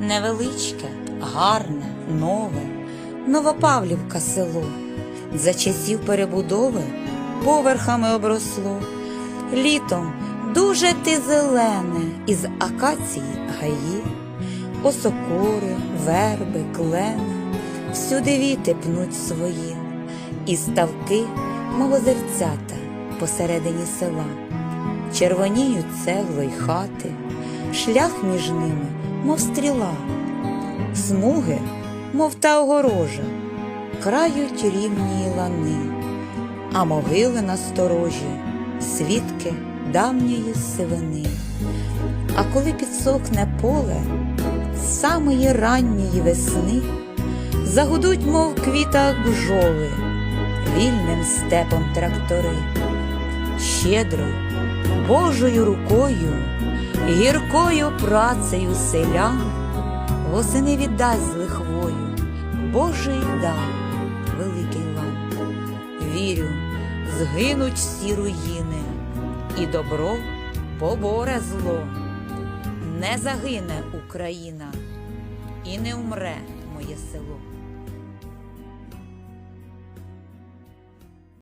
Невеличке, гарне, нове, Новопавлівка село. За часів перебудови поверхами обросло. Літом дуже ти зелене, із акації гаї, осокори, верби, клени, всюди віти пнуть свої, і ставки, мов озерцята, посередині села. Червоніють цегла й хати, шлях між ними, мов стріла, смуги, мов та огорожа, крають рівні лани, а могили насторожі, свідки давньої сивини. А коли підсохне поле самої ранньої весни, загудуть, мов квітах бжоли, вільним степом трактори щедро, Божою рукою, гіркою працею селян, восени віддасть з лихвою, Божий дар, великий вам. Вірю, згинуть всі руїни, і добро поборе зло. Не загине Україна, і не умре моє село.